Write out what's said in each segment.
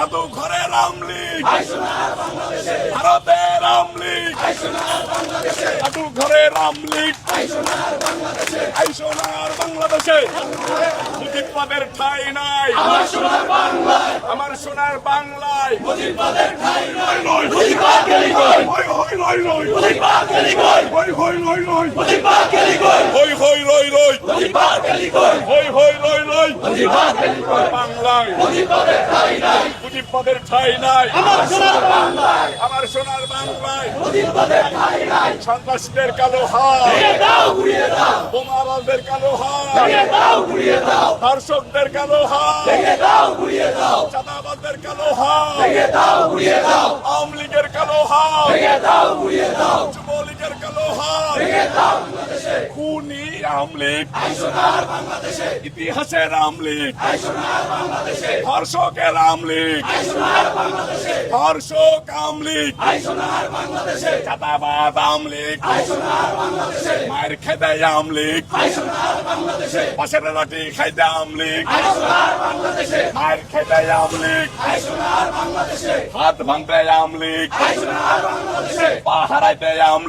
জাদু রাম আমলিগ ভারতে আমলিগ জাদু ঘরে রাম আই সোনার বাংলাদেশে মুজিববাদের ঠাই নাই। আমার সোনার বাংলায়। আমার সোনার বাংলায়। মুজিববাদের ঠাই নাই নয় মুজিববাদ গেলি কই হই হই রই রই মুজিববাদ কই হই হই রই রই মুজিববাদ গেলি কই হই হই রই রই মুজিববাদ গেলি কই হই হই রই রই মুজিববাদ গেলি কই বাংলায় মুজিববাদের ঠাই নাই মুজিববাদের ঠাই নাই আমার সোনার বাংলায় আমার সোনার বাংলায় মুজিববাদের ঠাই নাই সন্ত্রাসীদের কালো হাত ভেঙে দাও বোমাবাজদের কালো হাত ভেঙে দাও ধর্ষকদের কালো হাত ভেঙে দাও চাঁদাবাজদের কালো হাত ভেঙে দাও গুড়িয়ে দাও আওয়ামী লীগের কালো হাত ভেঙে দাও গুড়িয়ে দাও যুবলীগের কালো হাত লীগ ইতিহাসের লীগ। ধর্ষক আওয়ামী লীগ। চাঁদাবাদ আওয়ামী লীগ। মায়ের খেদে আওয়ামী লীগ। পাশের লাঠি খাইতে আওয়ামী লীগ। মায়ের খেতে আওয়ামী লীগ। হাত ভাঙতে আওয়ামী লীগ। পা হারাইতে আওয়ামী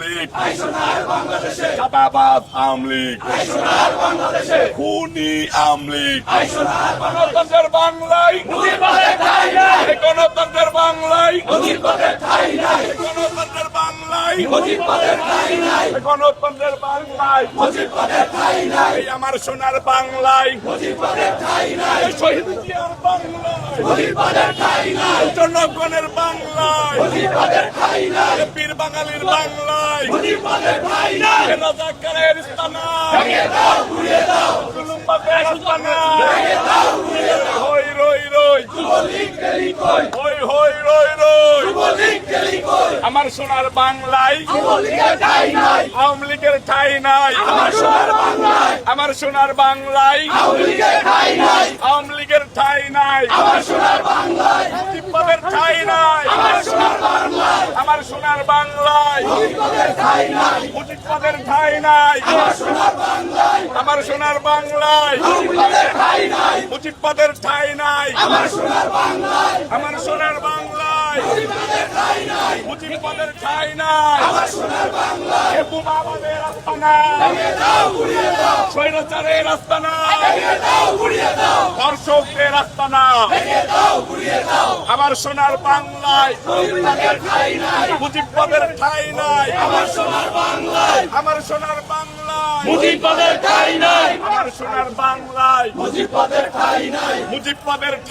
লীগ। ধর্ষক আওয়ামী লীগ। চাঁদাবাদ আওয়ামী লীগ খুনি আওয়ামী লীগ। গণতন্ত্রের বাংলায়। গণতন্ত্রের বাংলায়। গণতন্ত্রের বাংলায়। গণতন্ত্রের বাংলায়। আমার সোনার বাংলায়। শহীদ জিয়ার বাংলায়। জনগণের বাংলায়। এই বীর বাঙালির বাংলায় এই রাজাকারের স্থানায় জুলুমবাদের স্থানায় হই রই রই। হই হই রই রই। আমার সোনার বাংলায় আওয়ামী লীগের ঠাই নাই। আমার সোনার বাংলায় আমার সোনার বাংলায় আওয়ামী লীগের ঠাই নাই আমার সোনার বাংলায়। মুজিববাদের ঠাই নাই। আমার সোনার বাংলায়। আমার সোনার বাংলায়। মুজিববাদের ঠাই নাই। আমার সোনার বাংলায়। আমার সোনার বাংলায়। মুজিববাদের ঠাই নাই। আমার সোনার বাংলায়। আমার সোনার বাংলায়। ঠাই নাই। আমার সোনার বাংলায় এ আমার ঠাই নাই। আমার সোনার বাংলায়। আমার মুজিববাদের ঠাই নাই। আমার সোনার বাংলায়। ঠাই নাই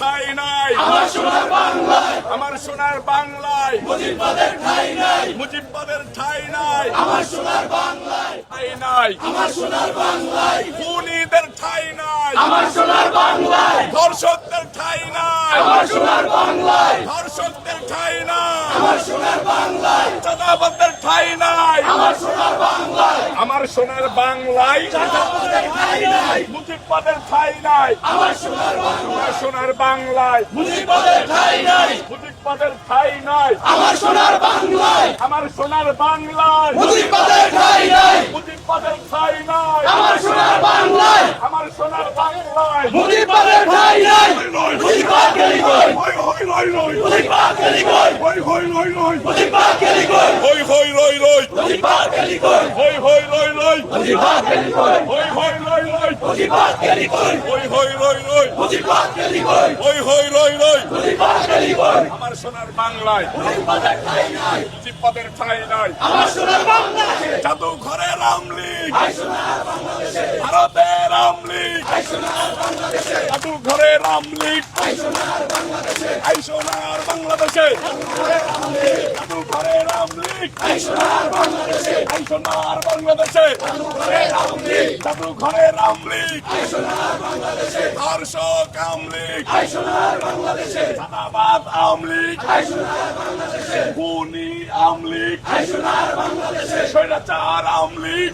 ঠাই নাই। আমার সোনার বাংলায়। আমার সোনার বাংলায়। মুজিববাদের ঠাই নাই। মুজিববাদের ঠাই নাই। আমার সোনার বাংলায়। ঠাই নাই। আমার সোনার বাংলায়। খুনিদের ঠাই নাই। আমার সোনার বাংলায়। ধর্ষকদের ঠাই নাই। আমার সোনার বাংলায়। ধর্ষকদের ঠাই নাই। আমার সোনার বাংলায়। চাঁদাবাদের ঠাই নাই। আমার সোনার বাংলায়। আমার সোনার বাংলায়। মুজিববাদের ঠাই নাই। আমার সোনার বাংলায়। সোনার বাংলায়। মুজিববাদের ঠাই নাই। মুজিববাদের ঠাই নাই। আমার সোনার বাংলায়। আমার সোনার বাংলায়। মুজিববাদের ঠাই নাই। মুজিববাদের ঠাই নাই। আমার সোনার বাংলায়। আমার সোনার বাংলায়। মুজিববাদের ঠাই নাই। মুজিববাদ গেলি কই? হই হই রই রই মুজিববাদ গেলি কই? হই হই রই রই মুজিববাদ গেলি কই? হই হই রই রই মুজিববাদ গেলি কই হই হই রই রই মুজিববাদ গেলি কই হই হই রই রই মুজিববাদ গেলি কই হই হই রই রই মুজিববাদ গেলি কই হই হই রই রই কই আমার সোনার বাংলায়। মুজিববাদের ঠাই নাই। আমার সোনার বাংলায়। জাদু ঘরের আমলিগ ভারতের আমলিগ জাদু ঘরের আমলিগ আই সোনার বাংলাদেশে। জাদু ঘরের আমলিগ আই সোনার বাংলাদেশে। জাদু ঘরের আমলিগ ধর্ষক আমলিগ চাঁদাবাদ আমলিগ খুনি আমলিগ স্বৈরাচার আমলিগ